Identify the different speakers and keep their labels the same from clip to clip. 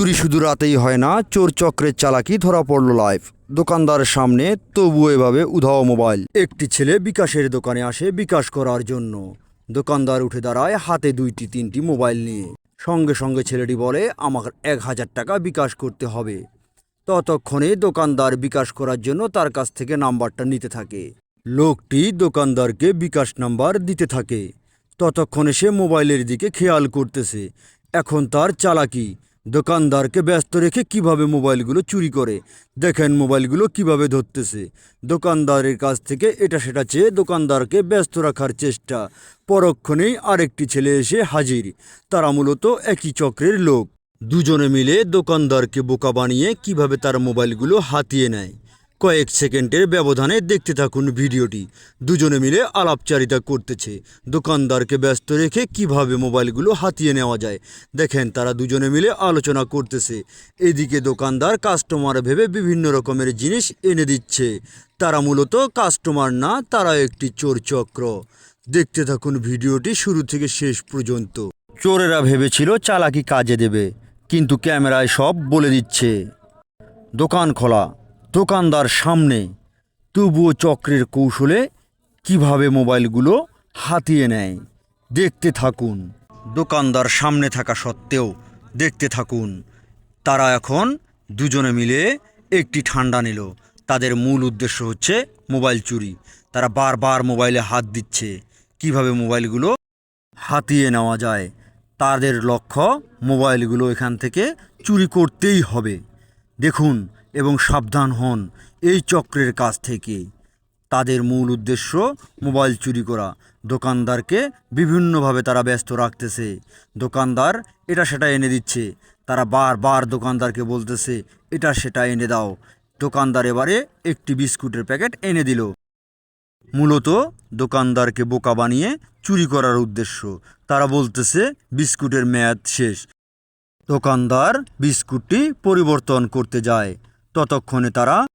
Speaker 1: চুরি শুধু রাতেই হয় না, চোর চক্রের চালাকি ধরা পড়ল লাইভ দোকানদারের সামনে তবুও এভাবে উধাও মোবাইল। একটি ছেলে বিকাশের দোকানে আসে বিকাশ করার জন্য। দোকানদার উঠে দাঁড়ায় হাতে দুইটি, তিনটি মোবাইল নিয়ে। সঙ্গে সঙ্গে ছেলেটি বলে, আমার এক হাজার টাকা বিকাশ করতে হবে। ততক্ষণে দোকানদার বিকাশ করার জন্য তার কাছ থেকে নাম্বারটা নিতে থাকে। লোকটি দোকানদারকে বিকাশ নাম্বার দিতে থাকে। ততক্ষণে সে মোবাইলের দিকে খেয়াল করতেছে। এখন তার চালাকি। দোকানদারকে ব্যস্ত রেখে কীভাবে মোবাইলগুলো চুরি করে? দেখেন মোবাইলগুলো কীভাবে ধরতেছে। দোকানদারের কাছ থেকে এটা সেটা চেয়ে দোকানদারকে ব্যস্ত রাখার চেষ্টা। পরক্ষণেই আরেকটি ছেলে এসে হাজির। তারা মূলত একই চক্রের লোক। দুজনে মিলে দোকানদারকে বোকা বানিয়ে কীভাবে তার মোবাইলগুলো হাতিয়ে নেয়। কয়েক সেকেন্ডের ব্যবধানে দেখতে থাকুন ভিডিওটি। দুজনে মিলে আলাপচারিতা করতেছে। দোকানদারকে ব্যস্ত রেখে কীভাবে মোবাইলগুলো হাতিয়ে নেওয়া যায়, দেখেন তারা দুজনে মিলে আলোচনা করতেছে। এদিকে দোকানদার কাস্টমার ভেবে বিভিন্ন রকমের জিনিস এনে দিচ্ছে। তারা মূলত কাস্টমার না, তারা একটি চোর চক্র। দেখতে থাকুন ভিডিওটি শুরু থেকে শেষ পর্যন্ত। চোরেরা ভেবেছিল চালাকি কাজে দেবে, কিন্তু ক্যামেরায় সব বলে দিচ্ছে। দোকান খোলা। দোকানদার সামনে তবুও চক্রের কৌশলে কীভাবে মোবাইলগুলো হাতিয়ে নেয়, দেখতে থাকুন। দোকানদার সামনে থাকা সত্ত্বেও দেখতে থাকুন, তারা এখন দুজনে মিলে একটি ঠান্ডা নিল। তাদের মূল উদ্দেশ্য হচ্ছে মোবাইল চুরি। তারা বারবার মোবাইলে হাত দিচ্ছে, কীভাবে মোবাইলগুলো হাতিয়ে নেওয়া যায়। তাদের লক্ষ্য মোবাইলগুলো এখান থেকে চুরি করতেই হবে। দেখুন এবং সাবধান হন এই চক্রের কাছ থেকে। তাদের মূল উদ্দেশ্য মোবাইল চুরি করা। দোকানদারকে বিভিন্নভাবে তারা ব্যস্ত রাখতেছে। দোকানদার এটা সেটা এনে দিচ্ছে। তারা বারবার দোকানদারকে বলতেছে, এটা সেটা এনে দাও। দোকানদার এবারে একটি বিস্কুটের প্যাকেট এনে দিল। মূলত দোকানদারকে বোকা বানিয়ে চুরি করার উদ্দেশ্য। তারা বলতেছে, বিস্কুটের মেয়াদ শেষ। দোকানদার বিস্কুটটি পরিবর্তন করতে যায়। ততক্ষণে তারা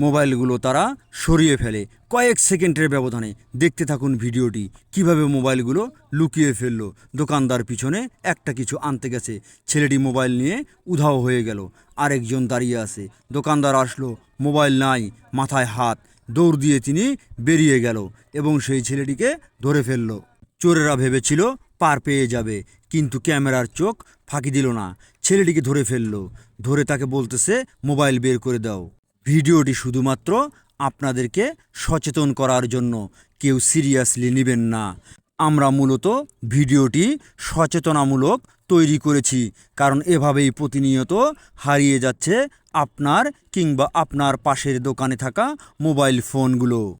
Speaker 1: মোবাইলগুলো তারা সরিয়ে ফেলে। কয়েক সেকেন্ডের ব্যবধানে দেখতে থাকুন ভিডিওটি, কীভাবে মোবাইলগুলো লুকিয়ে ফেলল। দোকানদার পিছনে একটা কিছু আনতে গেছে। ছেলেটি মোবাইল নিয়ে উধাও হয়ে গেল। আরেকজন দাঁড়িয়ে আছে। দোকানদার আসলো, মোবাইল নাই, মাথায় হাত। দৌড় দিয়ে তিনি বেরিয়ে গেল এবং সেই ছেলেটিকে ধরে ফেলল। চোরেরা ভেবেছিল পার পেয়ে যাবে। কিন্তু ক্যামেরার চোখ ফাঁকি দিল না। ছেলেটিকে ধরে ফেলল। ধরে তাকে বলতেছে, মোবাইল বের করে দাও। ভিডিওটি শুধুমাত্র আপনাদেরকে সচেতন করার জন্য। কেউ সিরিয়াসলি নেবেন না। আমরা মূলত ভিডিওটি সচেতনামূলক তৈরি করেছি, কারণ এভাবেই প্রতিনিয়ত হারিয়ে যাচ্ছে আপনার কিংবা আপনার পাশের দোকানে থাকা মোবাইল ফোনগুলো।